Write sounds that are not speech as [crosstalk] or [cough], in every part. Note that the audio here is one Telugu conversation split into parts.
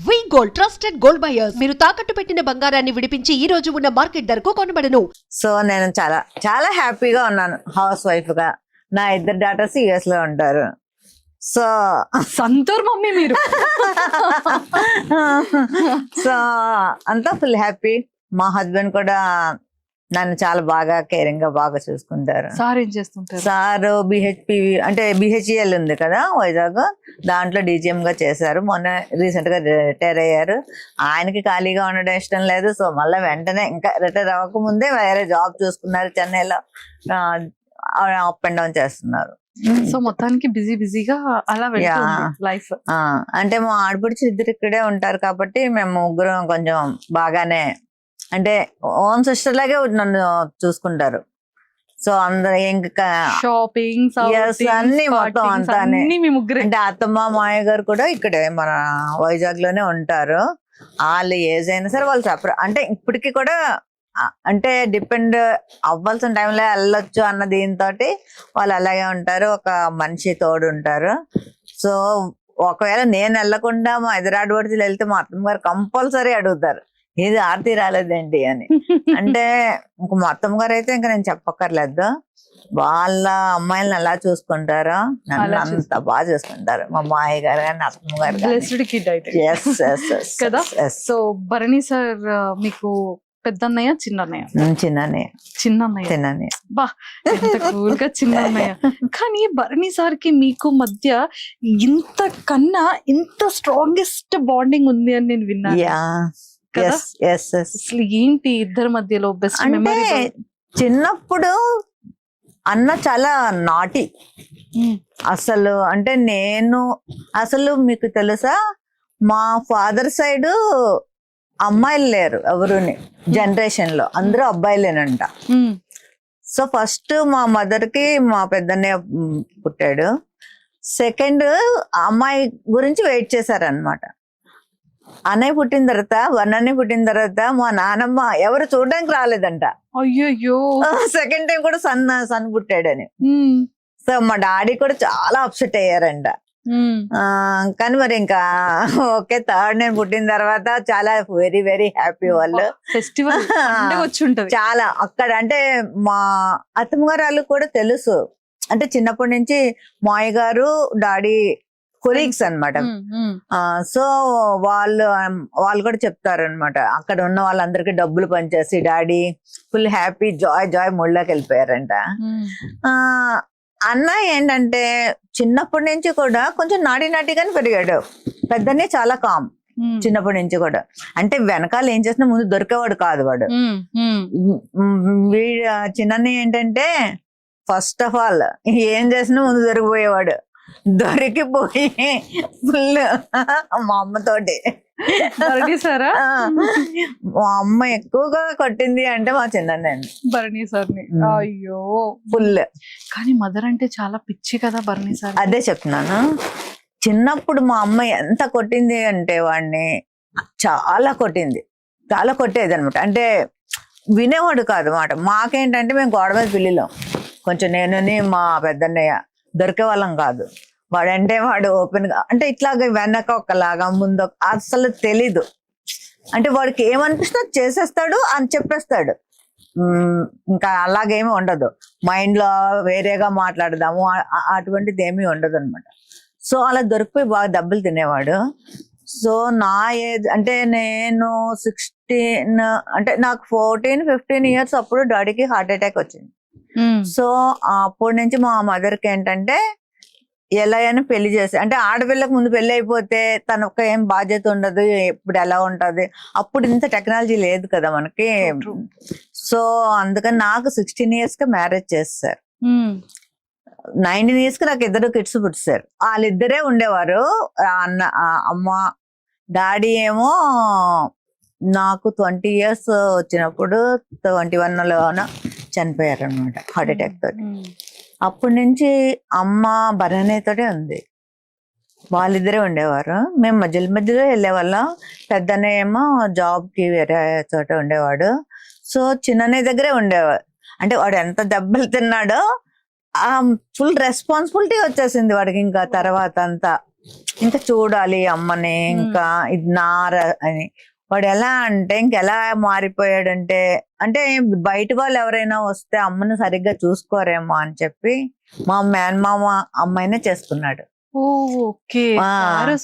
We gold trusted gold buyers మీరు తాకట్టు పెట్టిన బంగారాన్ని విడిపించి ఈ రోజు ఉన్న మార్కెట్ ధరకు కొనబడను. సో నేను చాలా చాలా హ్యాపీగా ఉన్నాను హౌస్ వైఫ్గా. నా ఇద్దరు డాటర్స్ యుఎస్లో ఉంటారు. సో సంతూర్ మమ్మీ మీరు. [laughs] సో అంతా ఫుల్ హ్యాపీ. మా హస్బెండ్ కూడా నన్ను చాలా బాగా కేరింగ్గా బాగా చూసుకుంటారు. సార్ ఏం చేస్తుంటారు? సార్ బిహెచ్పి అంటే బిహెచ్ఎల్ ఉంది కదా వైజాగ్. దాంట్లో డీజీఎం గా చేశారు. మొన్న రీసెంట్గా రిటైర్ అయ్యారు. ఆయనకి ఖాళీగా ఉండడం ఇష్టం లేదు. సో మళ్ళీ వెంటనే ఇంకా రిటైర్ అవ్వక ముందే వేరే జాబ్ చూసుకున్నారు చెన్నైలో. అప్ అండ్ డౌన్ చేస్తున్నారు. సో మొత్తానికి బిజీ బిజీగా అలా. లైఫ్. అంటే మా ఆడపడిచి ఇద్దరు ఇక్కడే ఉంటారు కాబట్టి మేము ముగ్గురం కొంచెం బాగానే అంటే ఓన్ సిస్టర్ లాగే నన్ను చూసుకుంటారు. సో అందరూ ఇంకా షాపింగ్ అన్ని మొత్తం ముగ్గురే. అంటే అత్తమ్మ మాయ గారు కూడా ఇక్కడే మన వైజాగ్లోనే ఉంటారు. వాళ్ళు ఏజ్ అయినా సరే వాళ్ళు సపరేట్. అంటే ఇప్పటికి కూడా అంటే డిపెండ్ అవ్వాల్సిన టైంలో వెళ్ళొచ్చు అన్న దీంతో వాళ్ళు అలాగే ఉంటారు. ఒక మనిషి తోడు ఉంటారు. సో ఒకవేళ నేను వెళ్ళకుండా మా ఎదురాడు పడితే వెళ్తే మా అత్తమ్మ గారు కంపల్సరీ అడుగుతారు. ఇది ఆర్తి రాలేదేంటి అని. అంటే ఇంక మా అత్తమ్మ గారు అయితే ఇంకా నేను చెప్పక్కర్లేదు. వాళ్ళ అమ్మాయిలను ఎలా చూసుకుంటారో నన్ను అలా అంత బాగా చూసుకుంటారు. మా మాయ గారు కానీ అత్తమ్మ గారు కదా? సో భరణి సార్ మీకు పెద్దన్నయ్య చిన్నన్నయ్య? చిన్ననే చిన్నన్నయ్య. చిన్ననే ఎంత కూల్గా చిన్నన్నయ్య. కానీ భరణి సార్కి మీకు మధ్య ఇంత కన్నా ఇంత స్ట్రాంగెస్ట్ బాండింగ్ ఉంది అని నేను విన్నాను. యా కదా? ఎస్ ఎస్ ఎస్ అసలు ఏంటి ఇద్దరి మధ్యలో బెస్ట్ అంటే చిన్నప్పుడు అన్న చాలా నాటి అసలు అంటే నేను అసలు మీకు తెలుసా? మా ఫాదర్ సైడ్ అమ్మాయిలు లేరు ఎవరుని జనరేషన్లో. అందరూ అబ్బాయిలేనంట. సో ఫస్ట్ మా మదర్కి మా పెద్దన్నయ్య పుట్టాడు. సెకండ్ అమ్మాయి గురించి వెయిట్ చేశారనమాట అన్నయ్య పుట్టిన తర్వాత వన్నయ్య పుట్టిన తర్వాత మా నానమ్మ ఎవరు చూడడానికి రాలేదంట. అయ్యయ్యో. సెకండ్ టైం కూడా సన్ సన్ పుట్టాడని. సో మా డాడీ కూడా చాలా అప్సెట్ అయ్యారంట. ఆ, కానీ మరి ఇంకా ఓకే థర్డ్ నేను పుట్టిన తర్వాత చాలా వెరీ వెరీ హ్యాపీ వాళ్ళు. ఫెస్టివల్ [laughs] చాలా అక్కడ అంటే మా అత్తమ్మ గారు వాళ్ళు కూడా తెలుసు. అంటే చిన్నప్పటి నుంచి మాయ గారు డాడీ కొలీగ్స్. ఆ సో వాళ్ళు వాళ్ళు కూడా చెప్తారు అనమాట అక్కడ ఉన్న వాళ్ళందరికీ డబ్బులు పనిచేసి daddy full happy joy joy ముళ్ళకి వెళ్ళిపోయారంట. అన్న ఏంటంటే చిన్నప్పటి నుంచి కూడా కొంచెం నాటి నాటిగానే పెరిగాడు. పెద్దనే చాలా కామ్. చిన్నప్పటి నుంచి కూడా. అంటే వెనకాల ఏం చేసినా ముందు దొరికేవాడు కాదు వాడు. వీడు చిన్న ఏంటంటే ఫస్ట్ ఆఫ్ ఆల్ ఏం చేసినా ముందు దొరికిపోయేవాడు. దొరికిపోయి ఫుల్ మా అమ్మతోటి. సారా ఆ, మా అమ్మ ఎక్కువగా కొట్టింది అంటే మా చిన్న భరణి సార్ని ఉమ్. అయ్యో. ఫుల్. కానీ మదర్ అంటే చాలా పిచ్చి కదా భరణి సార్ అదే చెప్తున్నాను. చిన్నప్పుడు మా అమ్మ ఎంత కొట్టింది అంటే వాడిని చాలా కొట్టింది. చాలా కొట్టేది అనమాట అంటే వినేవాడు కాదు మాట. మాకేంటంటే మేము గోడ మీద పిల్లిలో కొంచెం నేనుని మా పెద్దన్నయ్య దొరికే వాళ్ళం కాదు. వాడంటే వాడు ఓపెన్గా అంటే ఇట్లాగ వెనక ఒకలాగా ముందు అసలు తెలీదు. అంటే వాడికి ఏమనిపిస్తే అది చేసేస్తాడు అని చెప్పేస్తాడు. ఇంకా అలాగేమీ ఉండదు. మైండ్లో వేరేగా మాట్లాడదాము అటువంటిది ఏమీ ఉండదు అనమాట సో అలా దొరికిపోయి బాగా దెబ్బలు తినేవాడు. సో నా ఏజ్ అంటే నేను సిక్స్టీన్ అంటే నాకు ఫోర్టీన్ ఫిఫ్టీన్ ఇయర్స్ అప్పుడు డాడీకి హార్ట్ అటాక్ వచ్చింది. సో అప్పటి నుంచి మా మదర్కి ఏంటంటే ఎలా అయినా పెళ్ళి చేసి అంటే ఆడపిల్లకు ముందు పెళ్ళి అయిపోతే తనకు ఏం బాధ్యత ఉండదు ఇప్పుడు ఎలా ఉంటది. అప్పుడు ఇంత టెక్నాలజీ లేదు కదా మనకి. సో అందుకని నాకు సిక్స్టీన్ ఇయర్స్కి మ్యారేజ్ చేస్తారు. ఉమ్. నైన్టీన్ ఇయర్స్కి నాకు ఇద్దరు కిడ్స్ పుట్టారు వాళ్ళిద్దరే ఉండేవారు. అన్న అమ్మ డాడీ ఏమో నాకు ట్వంటీ ఇయర్స్ వచ్చినప్పుడు ట్వంటీ వన్ లోన చనిపోయారు అనమాట హార్ట్ అటాక్ తోటి. అప్పటి నుంచి అమ్మ భరణితోటే ఉంది. వాళ్ళిద్దరే ఉండేవారు. మేము మధ్యలో మధ్యలో వెళ్ళేవాళ్ళం. పెద్దనే ఏమో జాబ్కి వేరే చోట ఉండేవాడు. సో చిన్ననే దగ్గరే ఉండేవాడు అంటే వాడు ఎంత దెబ్బలు తిన్నాడో ఆ ఫుల్ రెస్పాన్సిబిలిటీ వచ్చేసింది వాడికి ఇంకా తర్వాత అంతా. ఇంకా చూడాలి అమ్మని ఇంకా ఇది నార అని. వాడు ఎలా అంటే ఇంకెలా మారిపోయాడంటే అంటే బయట వాళ్ళు ఎవరైనా వస్తే అమ్మను సరిగ్గా చూసుకోరేమో అని చెప్పి మా మేనమామ అమ్మాయినే చేసుకున్నాడు.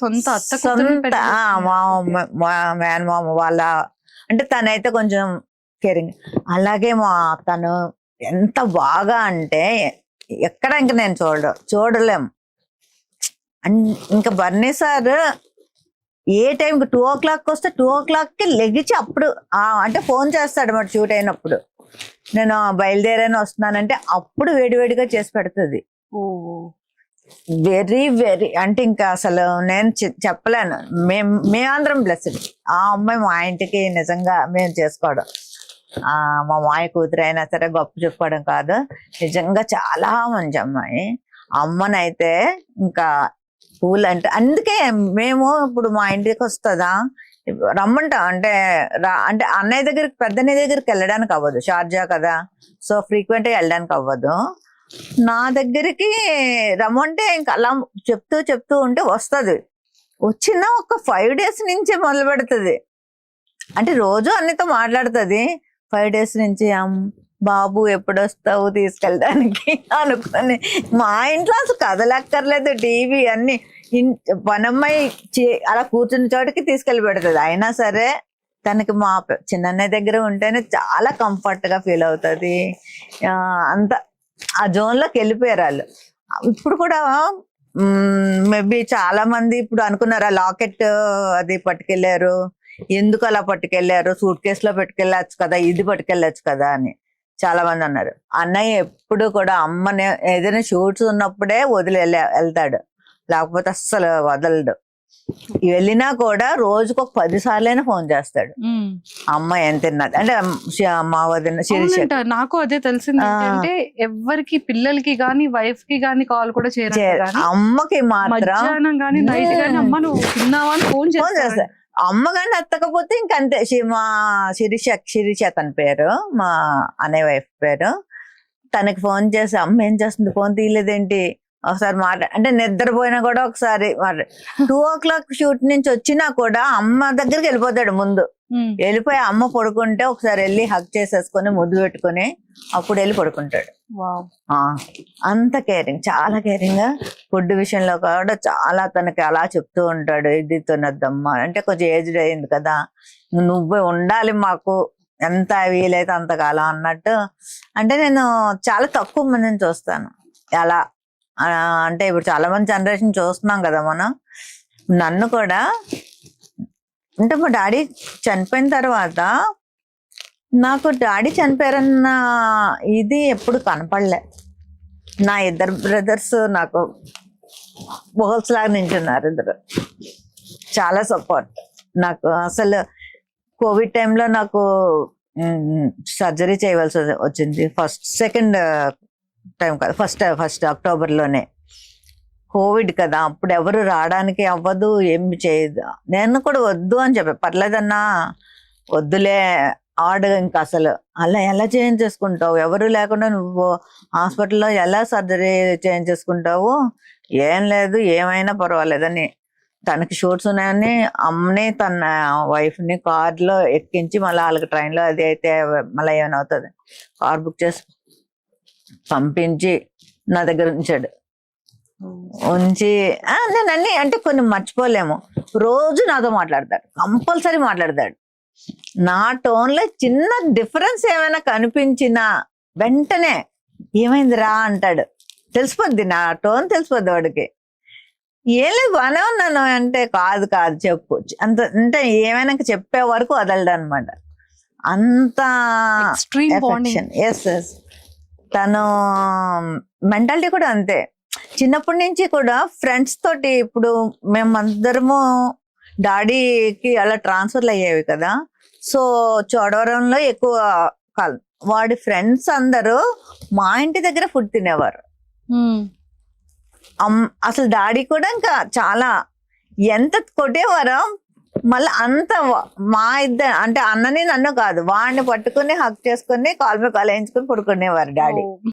సొంత మా మేనమామ వాళ్ళ అంటే తనైతే కొంచెం కేరింగ్. అలాగే మా తను ఎంత బాగా అంటే ఎక్కడ ఇంక నేను చూడ చూడలేం. ఇంకా బర్నీ సార్ ఏ టైంకి టూ ఓ క్లాక్ వస్తే టూ ఓ క్లాక్కి లెగిచి అప్పుడు అంటే ఫోన్ చేస్తాడు మరి షూట్ అయినప్పుడు. నేను బయలుదేరాను వస్తున్నానంటే అప్పుడు వేడివేడిగా చేసి పెడుతుంది. ఓ వెరీ వెరీ అంటే ఇంకా అసలు నేను చెప్పలేను. మేం మేమందరం బ్లెస్డ్ ఆ అమ్మాయి మా ఇంటికి నిజంగా మేము చేసుకోవడం. ఆ మా మాయ కూతురు అయినా సరే గొప్ప చెప్పుకోవడం కాదు. నిజంగా చాలా మంచి అమ్మాయి. అమ్మనైతే ఇంకా పూలు అంటే అందుకే మేము ఇప్పుడు మా ఇంటికి వస్తుందా? రమ్మంటాం అంటే రా అంటే అన్నయ్య దగ్గరికి పెద్దన్నయ్య దగ్గరికి వెళ్ళడానికి అవ్వదు. షార్జా కదా సో ఫ్రీక్వెంట్గా వెళ్ళడానికి అవ్వదు. నా దగ్గరికి రమ్మంటే ఇంకా అలా చెప్తూ చెప్తూ ఉంటే వస్తుంది. వచ్చిన ఒక ఫైవ్ డేస్ నుంచే మొదలు పెడుతుంది అంటే రోజు అన్నితో మాట్లాడుతుంది. ఫైవ్ డేస్ నుంచి బాబు ఎప్పుడొస్తావు తీసుకెళ్ళడానికి అనుకుని మా ఇంట్లో అసలు కదలక్కర్లేదు టీవీ అన్ని ఇన్- పనమ్మాయి అలా కూర్చున్న చోటికి తీసుకెళ్ళి పెడుతుంది. అయినా సరే తనకి మా పె- చిన్నన్నయ్య దగ్గర ఉంటేనే చాలా కంఫర్ట్గా ఫీల్ అవుతుంది. అంత ఆ జోన్లోకి వెళ్ళిపోయారు వాళ్ళు. ఇప్పుడు కూడా మేబీ చాలా మంది ఇప్పుడు అనుకున్నారు ఆ లాకెట్ అది పట్టుకెళ్ళారు ఎందుకు అలా పట్టుకెళ్ళారు సూట్ కేసులో పెట్టుకెళ్ళచ్చు కదా ఇది పట్టుకెళ్ళచ్చు కదా అని. చాలా మంది అన్నారు. అన్నయ్య ఎప్పుడు కూడా అమ్మని ఏదైనా షూట్స్ ఉన్నప్పుడే వదిలి వెళ్ళ- వెళ్తాడు. లేకపోతే అస్సలు వదలడు. వెళ్ళినా కూడా రోజుకు ఒక పది సార్లైనా ఫోన్ చేస్తాడు. అమ్మ ఏం తిన్నది? అంటే మా వదిన నాకు అదే తెలిసింది. ఏంటంటే ఎవరికి పిల్లలకి గాని వైఫ్కి గాని కాల్ కూడా చేయరు చే- గాని అమ్మకి మాత్రం గాని నైట్ గాని అమ్మ నువ్వు తిన్నావా? అని ఫోన్ ఫోన్ చేస్తా అమ్మ కానీ ఎత్తకపోతే ఇంకంతే మా శిరీష శిరీష తన పేరు మా అనే వైఫ్ పేరు. తనకి ఫోన్ చేసి అమ్మ ఏం చేస్తుంది? ఫోన్ తీయలేదేంటి? ఒకసారి మాట్లా అంటే నిద్రపోయినా కూడా ఒకసారి టూ ఓ క్లాక్ షూట్ నుంచి వచ్చినా కూడా అమ్మ దగ్గరికి వెళ్ళిపోతాడు ముందు. వెళ్ళిపోయి అమ్మ పడుకుంటే ఒకసారి వెళ్ళి హక్ చేసేసుకొని ముద్దు పెట్టుకొని అప్పుడు వెళ్ళి పడుకుంటాడు. వావ్. ఆ, అంత కేరింగ్ చాలా కేరింగ్ ఫుడ్ విషయంలో కూడా చాలా తనకి అలా చెప్తూ ఉంటాడు ఇది తినద్దమ్మా. అంటే కొంచెం ఏజ్డ్ అయింది కదా. నువ్వు ఉండాలి మాకు. ఎంత వీలైతే అంతకాలం అన్నట్టు. అంటే నేను చాలా తక్కువ మందిని చూస్తాను. అలా అంటే ఇప్పుడు చాలా మంది జనరేషన్ చూస్తున్నాం కదా మనం. నన్ను కూడా అంటే మా డాడీ చనిపోయిన తర్వాత నాకు డాడీ చనిపోయారన్న ఇది ఎప్పుడు కనపడలే. నా ఇద్దరు బ్రదర్స్ నాకు బోల్స్ లాగా నించున్నారు ఇద్దరు. చాలా సపోర్ట్. నాకు అసలు కోవిడ్ టైంలో నాకు సర్జరీ చేయవలసి వచ్చింది. ఫస్ట్ సెకండ్ టైం కదా. ఫస్ట్ ఫస్ట్ అక్టోబర్లోనే. కోవిడ్ కదా అప్పుడు ఎవరు రావడానికి అవ్వదు ఏమి చేయదు. నేను కూడా వద్దు అని చెప్పా. పర్లేదన్నా వద్దులే ఆడు ఇంకా అసలు. అలా ఎలా చేయించేసుకుంటావు ఎవరు లేకుండా నువ్వు హాస్పిటల్లో ఎలా సర్జరీ చేయించేసుకుంటావు ఏం లేదు ఏమైనా పర్వాలేదని. తనకి షూట్స్ ఉన్నాయని అమ్మని తన వైఫ్ని కార్లో ఎక్కించి మళ్ళీ వాళ్ళకి ట్రైన్లో అది అయితే మళ్ళీ ఏమైనా అవుతుంది. కార్ బుక్ చేసి పంపించి నా దగ్గర ఉంచాడు. ఉంచి నేను అన్ని అంటే కొన్ని మర్చిపోలేము. రోజు నాతో మాట్లాడతాడు. కంపల్సరీ మాట్లాడతాడు. నా టోన్లో చిన్న డిఫరెన్స్ ఏమైనా కనిపించినా వెంటనే ఏమైంది రా అంటాడు. తెలిసిపోద్ది నా టోన్ తెలిసిపోద్ది వాడికి. ఏం లేదు బాగానే ఉన్నాను అంటే కాదు కాదు చెప్పు. అంత అంటే ఏమైనా చెప్పే వరకు వదలడు అనమాట అంత ఎస్ ఎస్ తను మెంటాలిటీ కూడా అంతే. చిన్నప్పటి నుంచి కూడా ఫ్రెండ్స్ తోటి ఇప్పుడు మేమందరము డాడీకి అలా ట్రాన్స్ఫర్లు అయ్యేవి కదా. సో చోడవరంలో ఎక్కువ కాలం వాడి ఫ్రెండ్స్ అందరూ మా ఇంటి దగ్గర ఫుడ్ తినేవారు. అసలు డాడీ కూడా ఇంకా చాలా ఎంత కొట్టేవారో మళ్ళీ అంత మా ఇద్దరు అంటే అన్నని నన్ను కాదు వాడిని పట్టుకుని హక్ చేసుకుని కాలు మీద కాలు వేయించుకుని పడుకునేవారు డాడీ.